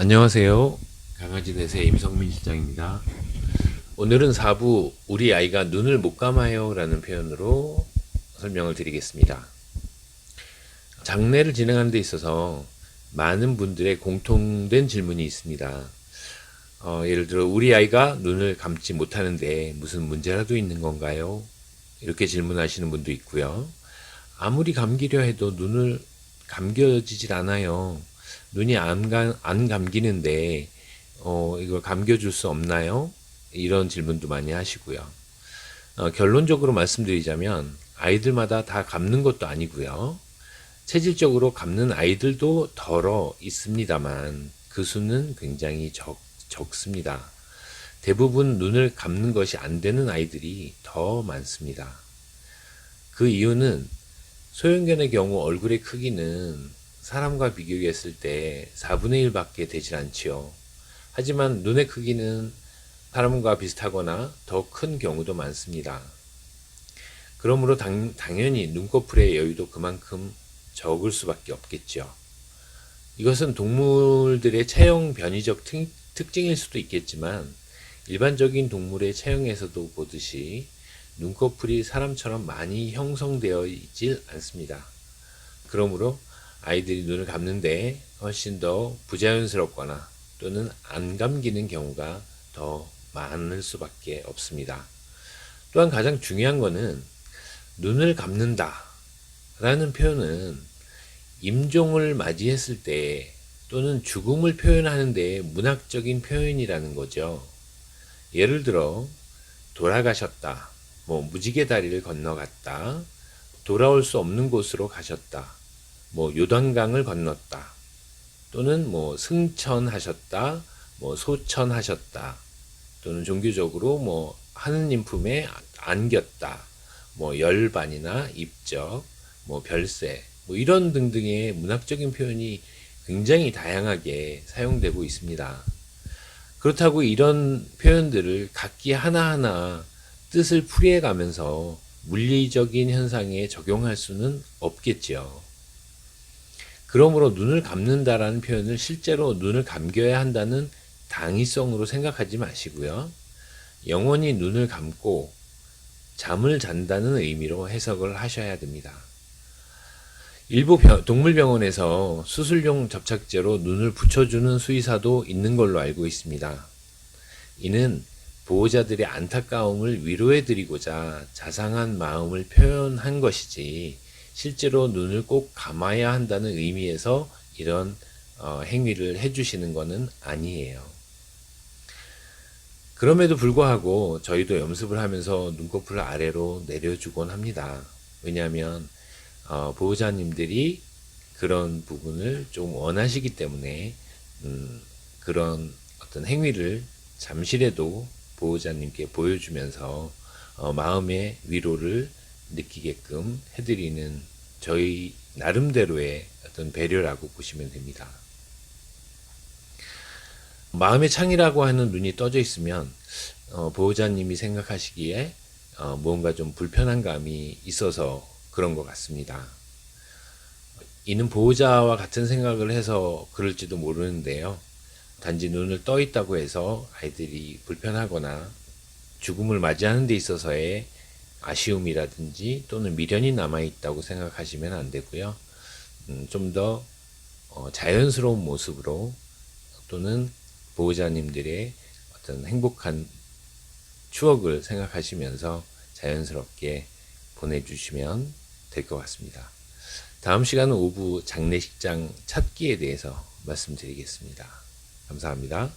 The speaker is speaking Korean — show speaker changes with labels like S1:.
S1: 안녕하세요. 강아지 넷의 임성민 실장입니다. 오늘은 4부 우리 아이가 눈을 못 감아요 라는 표현으로 설명을 드리겠습니다. 장례를 진행하는 데 있어서 많은 분들의 공통된 질문이 있습니다. 어, 예를 들어 우리 아이가 눈을 감지 못하는데 무슨 문제라도 있는 건가요? 이렇게 질문하시는 분도 있고요. 아무리 감기려 해도 눈을 감겨지질 않아요. 눈이 안, 감, 안 감기는데 어, 이걸 감겨줄 수 없나요? 이런 질문도 많이 하시고요. 어, 결론적으로 말씀드리자면 아이들마다 다 감는 것도 아니고요. 체질적으로 감는 아이들도 덜어 있습니다만 그 수는 굉장히 적, 적습니다. 대부분 눈을 감는 것이 안 되는 아이들이 더 많습니다. 그 이유는 소형견의 경우 얼굴의 크기는 사람과 비교했을 때 4분의 1밖에 되질 않지요. 하지만 눈의 크기는 사람과 비슷하거나 더 큰 경우도 많습니다. 그러므로 당, 당연히 눈꺼풀의 여유도 그만큼 적을 수밖에 없겠죠. 이것은 동물들의 체형 변이적 특, 특징일 수도 있겠지만 일반적인 동물의 체형에서도 보듯이 눈꺼풀이 사람처럼 많이 형성되어 있질 않습니다. 그러므로 아이들이 눈을 감는데 훨씬 더 부자연스럽거나 또는 안 감기는 경우가 더 많을 수밖에 없습니다. 또한 가장 중요한 것은 눈을 감는다 라는 표현은 임종을 맞이했을 때 또는 죽음을 표현하는 데 문학적인 표현이라는 거죠. 예를 들어 돌아가셨다, 뭐 무지개 다리를 건너갔다, 돌아올 수 없는 곳으로 가셨다, 뭐 요단강을 건넜다, 또는 뭐 승천하셨다, 뭐 소천하셨다, 또는 종교적으로 뭐 하느님 품에 안겼다, 뭐 열반이나 입적, 뭐 별세, 뭐 이런 등등의 문학적인 표현이 굉장히 다양하게 사용되고 있습니다. 그렇다고 이런 표현들을 각기 하나하나 뜻을 풀이해 가면서 물리적인 현상에 적용할 수는 없겠지요. 그러므로 눈을 감는다라는 표현을 실제로 눈을 감겨야 한다는 당위성으로 생각하지 마시고요. 영원히 눈을 감고 잠을 잔다는 의미로 해석을 하셔야 됩니다. 일부 병- 동물병원에서 수술용 접착제로 눈을 붙여주는 수의사도 있는 걸로 알고 있습니다. 이는 보호자들의 안타까움을 위로해드리고자 자상한 마음을 표현한 것이지 실제로 눈을 꼭 감아야 한다는 의미에서 이런 어, 행위를 해주시는 것은 아니에요. 그럼에도 불구하고 저희도 연습을 하면서 눈꺼풀을 아래로 내려주곤 합니다. 왜냐하면 어, 보호자님들이 그런 부분을 좀 원하시기 때문에 음, 그런 어떤 행위를 잠시라도 보호자님께 보여주면서 어, 마음의 위로를 느끼게끔 해드리는 저희 나름대로의 어떤 배려라고 보시면 됩니다. 마음의 창이라고 하는 눈이 떠져 있으면 어, 보호자님이 생각하시기에 어, 뭔가 좀 불편한 감이 있어서 그런 것 같습니다. 이는 보호자와 같은 생각을 해서 그럴지도 모르는데요. 단지 눈을 떠 있다고 해서 아이들이 불편하거나 죽음을 맞이하는 데 있어서의 아쉬움이라든지 또는 미련이 남아 있다고 생각하시면 안 되고요. 음, 좀더 어, 자연스러운 모습으로 또는 보호자님들의 어떤 행복한 추억을 생각하시면서 자연스럽게 보내주시면 될 것 같습니다. 다음 시간은 오후 장례식장 찾기에 대해서 말씀드리겠습니다. 감사합니다.